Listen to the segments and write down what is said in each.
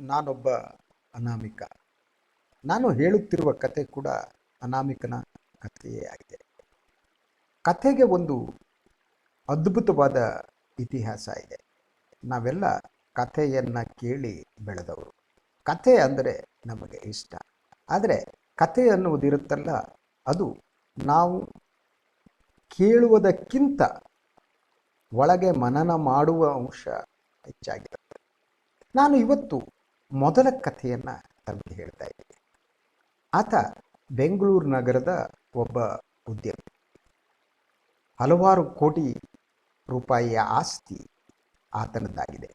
ನಾನೊಬ್ಬ ಅನಾಮಿಕ. ನಾನು ಹೇಳುತ್ತಿರುವ ಕತೆ ಕೂಡ ಅನಾಮಿಕನ ಕಥೆಯೇ ಆಗಿದೆ. ಕಥೆಗೆ ಒಂದು ಅದ್ಭುತವಾದ ಇತಿಹಾಸ ಇದೆ. ನಾವೆಲ್ಲ ಕಥೆಯನ್ನು ಕೇಳಿ ಬೆಳೆದವರು. ಕಥೆ ಅಂದರೆ ನಮಗೆ ಇಷ್ಟ. ಆದರೆ ಕಥೆ ಅನ್ನುವುದಿರುತ್ತಲ್ಲ, ಅದು ನಾವು ಕೇಳುವುದಕ್ಕಿಂತ ಒಳಗೆ ಮನನ ಮಾಡುವ ಅಂಶ ಹೆಚ್ಚಾಗಿರುತ್ತೆ. ನಾನು ಇವತ್ತು ಮೊದಲ ಕಥೆಯನ್ನು ತಮಗೆ ಹೇಳ್ತಾ ಇದ್ದೀನಿ. ಆತ ಬೆಂಗಳೂರು ನಗರದ ಒಬ್ಬ ಉದ್ಯಮಿ. ಹಲವಾರು ಕೋಟಿ ರೂಪಾಯಿಯ ಆಸ್ತಿ ಆತನದ್ದಾಗಿದೆ.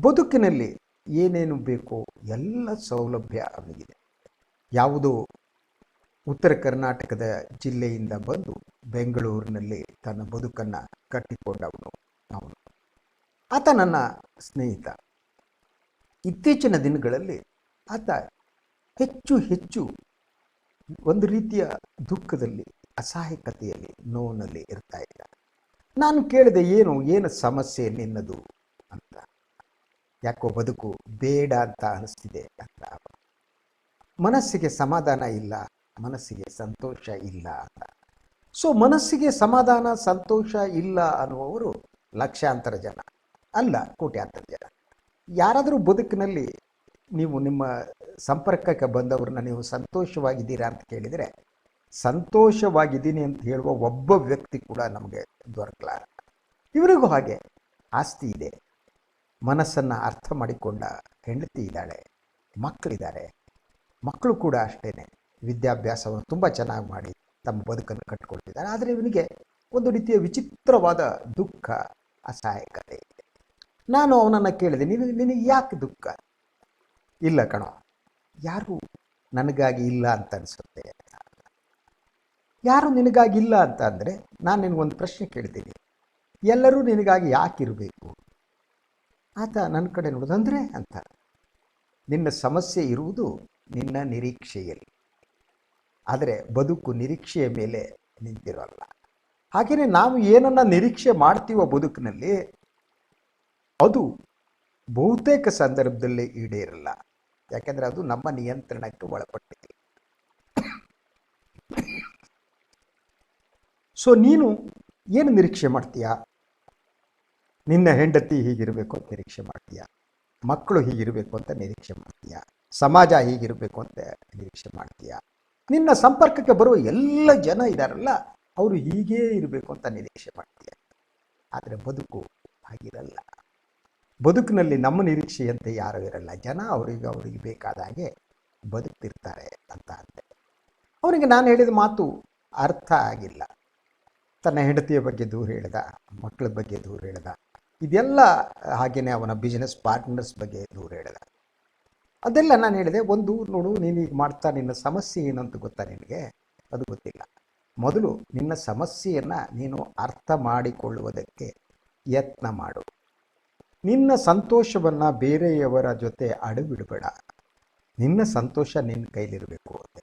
ಬದುಕಿನಲ್ಲಿ ಏನೇನು ಬೇಕೋ ಎಲ್ಲ ಸೌಲಭ್ಯ ಅವನಿಗಿದೆ. ಯಾವುದೋ ಉತ್ತರ ಕರ್ನಾಟಕದ ಜಿಲ್ಲೆಯಿಂದ ಬಂದು ಬೆಂಗಳೂರಿನಲ್ಲಿ ತನ್ನ ಬದುಕನ್ನು ಕಟ್ಟಿಕೊಂಡವನು ಅವನು. ಆತ ನನ್ನ ಸ್ನೇಹಿತ. ಇತ್ತೀಚಿನ ದಿನಗಳಲ್ಲಿ ಆತ ಹೆಚ್ಚು ಹೆಚ್ಚು ಒಂದು ರೀತಿಯ ದುಃಖದಲ್ಲಿ, ಅಸಹಾಯಕತೆಯಲ್ಲಿ ನೋವಿನಲ್ಲಿ ಇರ್ತಾ ಇದ್ದ. ನಾನು ಕೇಳಿದೆ, ಏನು ಏನು ಸಮಸ್ಯೆ ನಿನ್ನದು ಅಂತ. ಯಾಕೋ ಬದುಕು ಬೇಡ ಅಂತ ಅನಿಸ್ತಿದೆ ಅಂತ ಮನಸ್ಸಿಗೆ ಸಮಾಧಾನ ಇಲ್ಲ, ಮನಸ್ಸಿಗೆ ಸಂತೋಷ ಇಲ್ಲ ಅಂತ. ಸೊ ಮನಸ್ಸಿಗೆ ಸಮಾಧಾನ, ಸಂತೋಷ ಇಲ್ಲ ಅನ್ನುವವರು ಲಕ್ಷಾಂತರ ಜನ, ಅಲ್ಲ ಕೋಟ್ಯಾಂತರ ಜನ. ಯಾರಾದರೂ ಬದುಕಿನಲ್ಲಿ ನೀವು ನಿಮ್ಮ ಸಂಪರ್ಕಕ್ಕೆ ಬಂದವ್ರನ್ನ ನೀವು ಸಂತೋಷವಾಗಿದ್ದೀರಾ ಅಂತ ಕೇಳಿದರೆ, ಸಂತೋಷವಾಗಿದ್ದೀನಿ ಅಂತ ಹೇಳುವ ಒಬ್ಬ ವ್ಯಕ್ತಿ ಕೂಡ ನಮಗೆ ದೊರಕಲಾರ ಇವರಿಗೂ ಹಾಗೆ ಆಸ್ತಿ ಇದೆ. ಮನಸ್ಸನ್ನು ಅರ್ಥ ಮಾಡಿಕೊಂಡ ಹೆಂಡತಿ ಇದ್ದಾಳೆ, ಮಕ್ಕಳಿದ್ದಾರೆ. ಮಕ್ಕಳು ಕೂಡ ಅಷ್ಟೇ ವಿದ್ಯಾಭ್ಯಾಸವನ್ನು ತುಂಬ ಚೆನ್ನಾಗಿ ಮಾಡಿ ತಮ್ಮ ಬದುಕನ್ನು ಕಟ್ಟಿಕೊಳ್ತಿದ್ದಾರೆ ಆದರೆ ಇವನಿಗೆ ಒಂದು ರೀತಿಯ ವಿಚಿತ್ರವಾದ ದುಃಖ, ಅಸಹಾಯಕತೆ ನಾನು ಅವನನ್ನು ಕೇಳಿದೆ, ನೀನು ನಿನಗೆ ಯಾಕೆ ದುಃಖ? ಇಲ್ಲ ಕಣೋ, ಯಾರು ನನಗಾಗಿ ಇಲ್ಲ ಅಂತ ಅನಿಸುತ್ತೆ? ಯಾರು ನಿನಗಾಗಿ ಇಲ್ಲ ಅಂತ ಅಂದರೆ, ನಾನು ನಿನಗೊಂದು ಪ್ರಶ್ನೆ ಕೇಳ್ತೀನಿ. ಎಲ್ಲರೂ ನಿನಗಾಗಿ ಯಾಕಿರಬೇಕು? ಆತ ನನ್ನ ಕಡೆ ನೋಡೋದಂದ್ರೆ ಅಂತ. ನಿನ್ನ ಸಮಸ್ಯೆ ಇರುವುದು ನಿನ್ನ ನಿರೀಕ್ಷೆಯಲ್ಲಿ. ಆದರೆ ಬದುಕು ನಿರೀಕ್ಷೆಯ ಮೇಲೆ ನಿಂತಿರೋಲ್ಲ. ಹಾಗೆಯೇ ನಾವು ಏನನ್ನ ನಿರೀಕ್ಷೆ ಮಾಡ್ತೀವೋ ಬದುಕಿನಲ್ಲಿ ಅದು ಬಹುತೇಕ ಸಂದರ್ಭದಲ್ಲಿ ಈಡೇರಲ್ಲ. ಯಾಕೆಂದರೆ ಅದು ನಮ್ಮ ನಿಯಂತ್ರಣಕ್ಕೆ ಒಳಪಟ್ಟಿದೆ. ಸೊ ನೀನು ಏನು ನಿರೀಕ್ಷೆ ಮಾಡ್ತೀಯಾ? ನಿನ್ನ ಹೆಂಡತಿ ಹೀಗಿರಬೇಕು ಅಂತ ನಿರೀಕ್ಷೆ ಮಾಡ್ತೀಯಾ? ಮಕ್ಕಳು ಹೀಗಿರಬೇಕು ಅಂತ ನಿರೀಕ್ಷೆ ಮಾಡ್ತೀಯಾ? ಸಮಾಜ ಹೀಗಿರಬೇಕು ಅಂತ ನಿರೀಕ್ಷೆ ಮಾಡ್ತೀಯಾ? ನಿನ್ನ ಸಂಪರ್ಕಕ್ಕೆ ಬರುವ ಎಲ್ಲ ಜನ ಇದ್ದಾರಲ್ಲ ಅವರು ಹೀಗೇ ಇರಬೇಕು ಅಂತ ನಿರೀಕ್ಷೆ ಮಾಡ್ತೀಯ? ಆದರೆ ಬದುಕು ಹಾಗಿರಲ್ಲ. ಬದುಕಿನಲ್ಲಿ ನಮ್ಮ ನಿರೀಕ್ಷೆಯಂತೆ ಯಾರೂ ಇರಲ್ಲ. ಜನ ಅವರಿಗೆ ಅವರಿಗೆ ಬೇಕಾದ ಹಾಗೆ ಬದುಕ್ತಿರ್ತಾರೆ ಅಂತ ಅಂದೆ. ಅವನಿಗೆ ನಾನು ಹೇಳಿದ ಮಾತು ಅರ್ಥ ಆಗಿಲ್ಲ. ತನ್ನ ಹೆಂಡತಿಯ ಬಗ್ಗೆ ದೂರು ಹೇಳಿದ, ಮಕ್ಕಳ ಬಗ್ಗೆ ದೂರು ಹೇಳಿದ, ಇದೆಲ್ಲ ಹಾಗೆಯೇ ಅವನ ಬಿಸ್ನೆಸ್ ಪಾರ್ಟ್ನರ್ಸ್ ಬಗ್ಗೆ ದೂರು ಹೇಳಿದ. ಅದೆಲ್ಲ ನಾನು ಹೇಳಿದೆ, ಒಂದು ನೋಡು, ನೀನು ಈಗ ಮಾಡ್ತಾ, ನಿನ್ನ ಸಮಸ್ಯೆ ಏನಂತ ಗೊತ್ತಾ ನಿನಗೆ? ಅದು ಗೊತ್ತಿಲ್ಲ. ಮೊದಲು ನಿನ್ನ ಸಮಸ್ಯೆಯನ್ನು ನೀನು ಅರ್ಥ ಮಾಡಿಕೊಳ್ಳುವುದಕ್ಕೆ ಯತ್ನ ಮಾಡು. ನಿನ್ನ ಸಂತೋಷವನ್ನು ಬೇರೆಯವರ ಜೊತೆ ಅಡವಿಡಬೇಡ. ನಿನ್ನ ಸಂತೋಷ ನಿನ್ನ ಕೈಲಿರಬೇಕು ಅಂತೆ.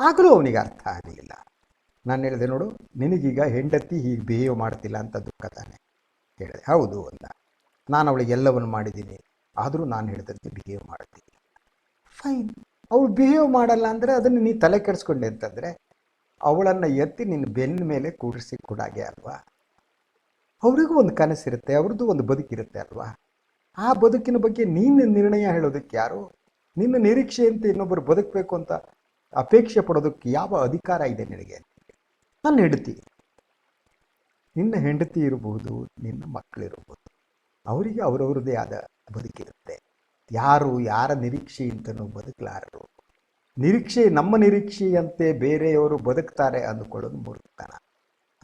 ಆಗಲೂ ಅವನಿಗೆ ಅರ್ಥ ಆಗಲಿಲ್ಲ. ನಾನು ಹೇಳಿದೆ ನೋಡು, ನಿನಗೀಗ ಹೆಂಡತಿ ಹೀಗೆ ಬಿಹೇವ್ ಮಾಡ್ತಿಲ್ಲ ಅಂತ ದುಃಖ ತಾನೆ. ಹೇಳಿದೆ, ಹೌದು ಅಂದ. ನಾನು ಅವಳಿಗೆ ಎಲ್ಲವನ್ನು ಮಾಡಿದ್ದೀನಿ, ಆದರೂ ನಾನು ಹೇಳಿದಂತೆ ಬಿಹೇವ್ ಮಾಡ್ತೀನಿ ಫೈನ್ ಅವಳು ಬಿಹೇವ್ ಮಾಡಲ್ಲ ಅಂದರೆ ಅದನ್ನು ನೀ ತಲೆ ಕೆಡಿಸ್ಕೊಂಡೆ ಅಂತಂದರೆ, ಅವಳನ್ನು ಎತ್ತಿ ನಿನ್ನ ಬೆನ್ನ ಮೇಲೆ ಕೂಡಿಸಿ ಕೊಡಾಗೆ ಅಲ್ವಾ? ಅವರಿಗೂ ಒಂದು ಕನಸಿರುತ್ತೆ, ಅವ್ರದ್ದು ಒಂದು ಬದುಕಿರುತ್ತೆ ಅಲ್ವಾ? ಆ ಬದುಕಿನ ಬಗ್ಗೆ ನಿನ್ನ ನಿರ್ಣಯ ಹೇಳೋದಕ್ಕೆ ಯಾರು? ನಿನ್ನ ನಿರೀಕ್ಷೆಯಂತೆ ಇನ್ನೊಬ್ಬರು ಬದುಕಬೇಕು ಅಂತ ಅಪೇಕ್ಷೆ ಪಡೋದಕ್ಕೆ ಯಾವ ಅಧಿಕಾರ ಇದೆ ನಿನಗೆ? ನನ್ನ ಹೆಂಡತಿ. ನಿನ್ನ ಹೆಂಡತಿ ಇರಬಹುದು, ನಿನ್ನ ಮಕ್ಕಳಿರಬಹುದು ಅವರಿಗೆ ಅವರವ್ರದ್ದೇ ಆದ ಬದುಕಿರುತ್ತೆ. ಯಾರು, ಯಾರ ನಿರೀಕ್ಷೆಯಿಂದನೂ ಬದುಕಲಾರರು. ನಿರೀಕ್ಷೆ ನಮ್ಮ ನಿರೀಕ್ಷೆಯಂತೆ ಬೇರೆಯವರು ಬದುಕ್ತಾರೆ ಅಂದುಕೊಳ್ಳೋದು ಮೂರ್ಖತನ.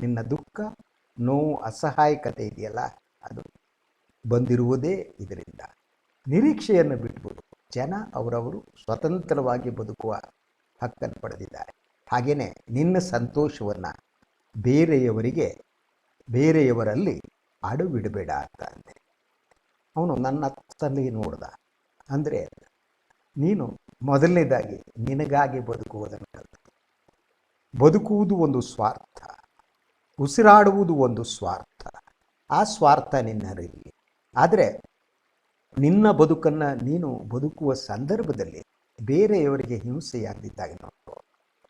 ನಿನ್ನ ದುಃಖ ನೋವು ಅಸಹಾಯಕತೆ ಇದೆಯಲ್ಲ, ಅದು ಬಂದಿರುವುದೇ ಇದರಿಂದ. ನಿರೀಕ್ಷೆಯನ್ನು ಬಿಟ್ಬಿಡು. ಜನ ಅವರವರು ಸ್ವತಂತ್ರವಾಗಿ ಬದುಕುವ ಹಕ್ಕನ್ನು ಪಡೆದಿದ್ದಾರೆ. ಹಾಗೆಯೇ ನಿನ್ನ ಸಂತೋಷವನ್ನು ಬೇರೆಯವರಿಗೆ, ಬೇರೆಯವರಲ್ಲಿ ಅಡುಬಿಡಬೇಡ ಅಂತ ಅಂದೆ. ಅವನು ನನ್ನ ತಲೆ ನೋಡ್ದ. ಅಂದರೆ ನೀನು ಮೊದಲನೇದಾಗಿ ನಿನಗಾಗಿ ಬದುಕುವುದನ್ನು ಕಲಿತು ಬದುಕುವುದು ಒಂದು ಸ್ವಾರ್ಥ. ಉಸಿರಾಡುವುದು ಒಂದು ಸ್ವಾರ್ಥ. ಆ ಸ್ವಾರ್ಥ ನಿನ್ನರಿಲ್ಲಿ ಆದರೆ ನಿನ್ನ ಬದುಕನ್ನು ನೀನು ಬದುಕುವ ಸಂದರ್ಭದಲ್ಲಿ ಬೇರೆಯವರಿಗೆ ಹಿಂಸೆಯಾಗದಿದ್ದಾಗ ನೋಡು.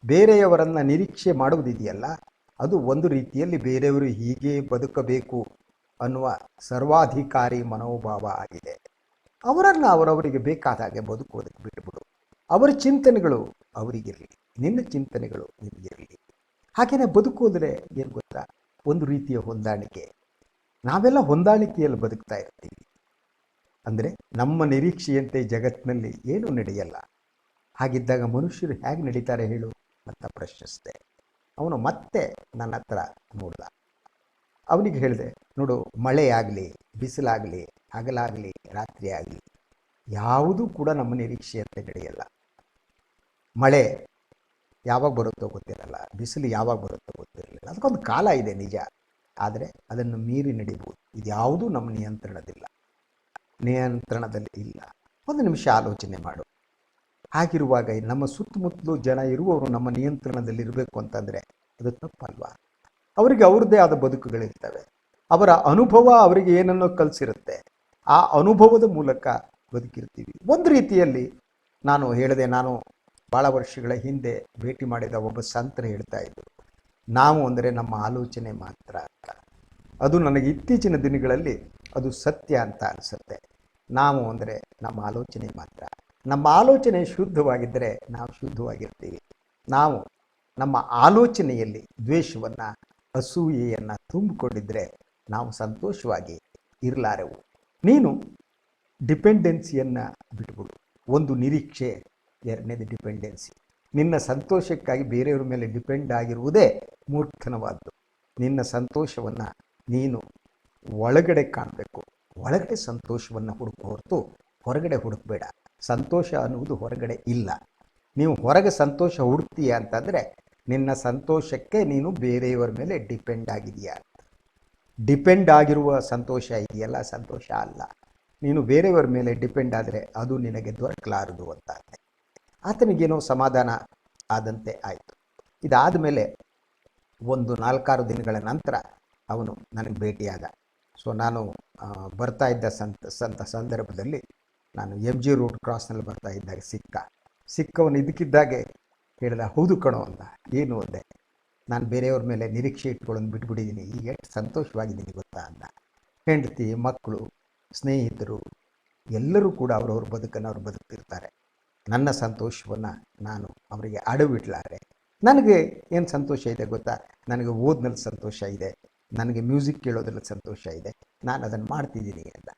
ಬೇರೆಯವರನ್ನು ನಿರೀಕ್ಷೆ ಮಾಡುವುದಿದೆಯಲ್ಲ, ಅದು ಒಂದು ರೀತಿಯಲ್ಲಿ ಬೇರೆಯವರು ಹೀಗೆ ಬದುಕಬೇಕು ಅನ್ನುವ ಸರ್ವಾಧಿಕಾರಿ ಮನೋಭಾವ ಆಗಿದೆ. ಅವರನ್ನು ಅವರವರಿಗೆ ಬೇಕಾದ ಹಾಗೆ ಬದುಕುವುದಕ್ಕೆ ಬಿಟ್ಟುಬಿಡು ಅವರ ಚಿಂತನೆಗಳು ಅವರಿಗಿರಲಿ, ನಿನ್ನ ಚಿಂತನೆಗಳು ನಿನಗಿರಲಿ. ಹಾಗೆಯೇ ಬದುಕುವುದರೆ ಏನು ಗೊತ್ತಾ? ಒಂದು ರೀತಿಯ ಹೊಂದಾಣಿಕೆ. ನಾವೆಲ್ಲ ಹೊಂದಾಣಿಕೆಯಲ್ಲಿ ಬದುಕ್ತಾ ಇರ್ತೀವಿ. ಅಂದರೆ ನಮ್ಮ ನಿರೀಕ್ಷೆಯಂತೆ ಜಗತ್ತಿನಲ್ಲಿ ಏನೂ ನಡೆಯಲ್ಲ. ಹಾಗಿದ್ದಾಗ ಮನುಷ್ಯರು ಹೇಗೆ ನಡೀತಾರೆ ಹೇಳು? ಅಂತ ಪ್ರಶ್ನಿಸಿದೆ. ಅವನು ಮತ್ತೆ ನನ್ನ ಹತ್ರ ನೋಡ್ದ ಅವನಿಗೆ ಹೇಳಿದೆ, ನೋಡು ಮಳೆ ಆಗಲಿ ಬಿಸಿಲಾಗಲಿ, ಹಗಲಾಗಲಿ ರಾತ್ರಿ ಆಗಲಿ ಯಾವುದೂ ಕೂಡ ನಮ್ಮ ನಿರೀಕ್ಷೆಯಂತೆ ನಡೆಯಲ್ಲ. ಮಳೆ ಯಾವಾಗ ಬರುತ್ತೋ ಗೊತ್ತಿರಲ್ಲ. ಬಿಸಿಲು ಯಾವಾಗ ಬರುತ್ತೋ ಗೊತ್ತಿರಲಿಲ್ಲ. ಅದಕ್ಕೊಂದು ಕಾಲ ಇದೆ ನಿಜ. ಆದರೆ ಅದನ್ನು ಮೀರಿ ನಡಿಬೋದು. ಇದ್ಯಾವುದೂ ನಮ್ಮ ನಿಯಂತ್ರಣದಿಲ್ಲ. ನಿಯಂತ್ರಣದಲ್ಲಿ ಇಲ್ಲ. ಒಂದು ನಿಮಿಷ ಆಲೋಚನೆ ಮಾಡು. ಹಾಗಿರುವಾಗ ನಮ್ಮ ಸುತ್ತಮುತ್ತಲು ಜನ ಇರುವವರು ನಮ್ಮ ನಿಯಂತ್ರಣದಲ್ಲಿ ಇರಬೇಕು ಅಂತಂದರೆ ಅದು ತಪ್ಪಲ್ವಾ? ಅವರಿಗೆ ಅವ್ರದ್ದೇ ಆದ ಬದುಕುಗಳಿರ್ತವೆ. ಅವರ ಅನುಭವ ಅವರಿಗೆ ಏನನ್ನೋ ಕಲಿಸಿರುತ್ತೆ. ಆ ಅನುಭವದ ಮೂಲಕ ಬದುಕಿರ್ತೀವಿ. ಒಂದು ರೀತಿಯಲ್ಲಿ ನಾನು ಹೇಳಿದೆ, ನಾನು ಭಾಳ ವರ್ಷಗಳ ಹಿಂದೆ ಭೇಟಿ ಮಾಡಿದ ಒಬ್ಬ ಸಂತರು ಹೇಳ್ತಾ ಇದ್ದರು ನಾವು ಅಂದರೆ ನಮ್ಮ ಆಲೋಚನೆ ಮಾತ್ರ ಅದು ನನಗೆ ಇತ್ತೀಚಿನ ದಿನಗಳಲ್ಲಿ ಅದು ಸತ್ಯ ಅಂತ ಅನಿಸುತ್ತೆ. ನಾವು ಅಂದರೆ ನಮ್ಮ ಆಲೋಚನೆ ಮಾತ್ರ. ನಮ್ಮ ಆಲೋಚನೆ ಶುದ್ಧವಾಗಿದ್ದರೆ ನಾವು ಶುದ್ಧವಾಗಿರ್ತೀವಿ. ನಾವು ನಮ್ಮ ಆಲೋಚನೆಯಲ್ಲಿ ದ್ವೇಷವನ್ನು, ಅಸೂಯೆಯನ್ನು ತುಂಬಿಕೊಂಡಿದ್ದರೆ ನಾವು ಸಂತೋಷವಾಗಿ ಇರಲಾರೆವು. ನೀನು ಡಿಪೆಂಡೆನ್ಸಿಯನ್ನು ಬಿಟ್ಬಿಡು. ಒಂದು ನಿರೀಕ್ಷೆ ಎರಡನೇದು ಡಿಪೆಂಡೆನ್ಸಿ ನಿನ್ನ ಸಂತೋಷಕ್ಕಾಗಿ ಬೇರೆಯವ್ರ ಮೇಲೆ ಡಿಪೆಂಡ್ ಆಗಿರುವುದೇ ಮೂರ್ಖನವಾದ್ದು. ನಿನ್ನ ಸಂತೋಷವನ್ನು ನೀನು ಒಳಗಡೆ ಕಾಣಬೇಕು. ಒಳಗಡೆ ಸಂತೋಷವನ್ನು ಹುಡುಕ ಹೊರತು ಹೊರಗಡೆ ಹುಡುಕಬೇಡ. ಸಂತೋಷ ಅನ್ನುವುದು ಹೊರಗಡೆ ಇಲ್ಲ. ನೀವು ಹೊರಗೆ ಸಂತೋಷ ಹುಡುಕ್ತೀಯ ಅಂತಂದರೆ ನಿನ್ನ ಸಂತೋಷಕ್ಕೆ ನೀನು ಬೇರೆಯವರ ಮೇಲೆ ಡಿಪೆಂಡ್ ಆಗಿದೆಯಾ ಡಿಪೆಂಡ್ ಆಗಿರುವ ಸಂತೋಷ ಇದೆಯಲ್ಲ? ಸಂತೋಷ ಅಲ್ಲ. ನೀನು ಬೇರೆಯವರ ಮೇಲೆ ಡಿಪೆಂಡ್ ಆದರೆ ಅದು ನಿನಗೆ ದೊರಕಲಾರದು ಅಂತ ಆತನಿಗೇನೋ ಸಮಾಧಾನ ಆದಂತೆ ಆಯಿತು. ಇದಾದ ಮೇಲೆ ಒಂದು ನಾಲ್ಕಾರು ದಿನಗಳ ನಂತರ ಅವನು ನನಗೆ ಭೇಟಿಯಾದ. ಸೊ ನಾನು ಬರ್ತಾ ಇದ್ದ ಸಂತ ಸಂತ ಸಂದರ್ಭದಲ್ಲಿ ನಾನು ಎಂ ಜಿ ರೋಡ್ ಕ್ರಾಸ್ನಲ್ಲಿ ಬರ್ತಾ ಇದ್ದಾಗ ಸಿಕ್ಕ. ಸಿಕ್ಕವನು ಇದಕ್ಕಿದ್ದಾಗೆ ಹೇಳಿದ, ಹೌದು ಕಣೋ ಅಂದ. ಏನು? ಅಂದೆ. ನಾನು ಬೇರೆಯವ್ರ ಮೇಲೆ ನಿರೀಕ್ಷೆ ಇಟ್ಕೊಳ್ಳೋದು ಬಿಟ್ಬಿಟ್ಟಿದ್ದೀನಿ. ಈಗ ಎಷ್ಟು ಸಂತೋಷವಾಗಿದ್ದೀನಿ ಗೊತ್ತಾ? ಅಂದ. ಹೆಂಡತಿ, ಮಕ್ಕಳು, ಸ್ನೇಹಿತರು ಎಲ್ಲರೂ ಕೂಡ ಅವರವ್ರ ಬದುಕನ್ನು ಅವ್ರು ಬದುಕ್ತಿರ್ತಾರೆ. ನನ್ನ ಸಂತೋಷವನ್ನು ನಾನು ಅವರಿಗೆ ಅಡವಿಡ್ಲಾರೆ. ನನಗೆ ಏನು ಸಂತೋಷ ಇದೆ ಗೊತ್ತಾ? ನನಗೆ ಓದ್ನಲ್ಲಿ ಸಂತೋಷ ಇದೆ. ನನಗೆ ಮ್ಯೂಸಿಕ್ ಕೇಳೋದ್ರಲ್ಲಿ ಸಂತೋಷ ಇದೆ. ನಾನು ಅದನ್ನು ಮಾಡ್ತಿದ್ದೀನಿ ಅಂತ.